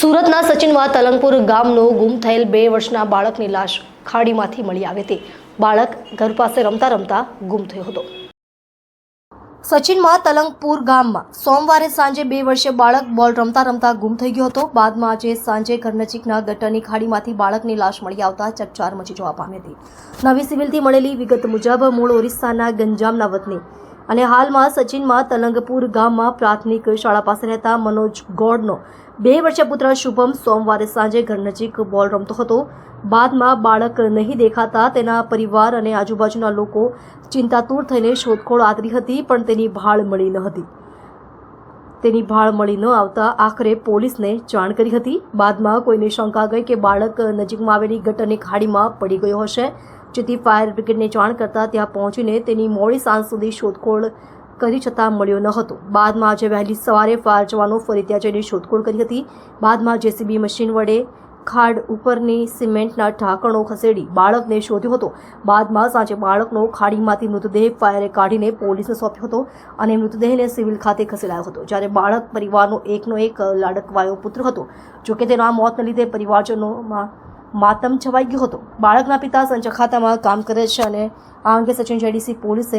સુરતના સચિનમાં તલંગપુર ગામનો ગુમ થયેલ બે વર્ષના બાળકની લાશ ખાડીમાંથી મળી આવી હતી બાળક ઘર પાસે રમતા રમતા ગુમ થયો હતો. સચિનમાં તલંગપુર ગામમાં સોમવારે સાંજે બે વર્ષે બાળક બોલ રમતા રમતા ગુમ થઈ ગયો હતો. બાદમાં આજે સાંજે ઘર નજીકના ગટરની ખાડીમાંથી બાળકની લાશ મળી આવતા ચકચાર મચી જવા પામી હતી. નવી સિવિલથી મળેલી વિગત મુજબ મૂળ ઓરિસ્સાના ગંજામના વતની અને હાલમાં સચિનમાં તલંગપુર ગામમાં પ્રાથમિક શાળા પાસે રહેતા મનોજ ગોડનો બે વર્ષીય પુત્ર શુભમ સોમવારે સાંજે ઘર નજીક બોલ રમતો હતો. બાદમાં બાળક નહીં દેખાતા તેના પરિવાર અને આજુબાજુના લોકો ચિંતાતુર થઈને શોધખોળ આદરી હતી, પણ તેની ભાળ મળી ન હતી. તેની ભાળ મળી ન આવતા આખરે પોલીસને જાણ કરી હતી. બાદમાં કોઈને શંકા ગઈ કે બાળક નજીકમાં આવેલી ગટરની ખાડીમાં પડી ગયો હશે. જેથી ફાયર બ્રિગેડને જાણ કરતાં ત્યાં પહોંચીને તેની મોડી સાંજ સુધી શોધખોળ કરી છતાં મળ્યો ન હતો. બાદમાં આજે વહેલી સવારે ફાયર જવાનો ફરી ત્યાં જઈને શોધખોળ કરી હતી. બાદમાં જેસીબી મશીન વડે ખાડ ઉપરની સિમેન્ટના ઢાંકણો ખસેડી બાળકને શોધ્યો હતો. બાદમાં સાંજે બાળકનો ખાડીમાંથી મૃતદેહ ફાયરે કાઢીને પોલીસને સોંપ્યો હતો અને મૃતદેહને સિવિલ ખાતે ખસેડાયો હતો, જ્યારે બાળક પરિવારનો એકનો એક લાડકવાયો પુત્ર હતો. જોકે તેના મોતને લીધે પરિવારજનોમાં માતમ છવાઈ ગયો હતો. બાળકના પિતા સંચ ખાતામાં કામ કરે છે અને આ અંગે સચિન જેડીસી પોલીસે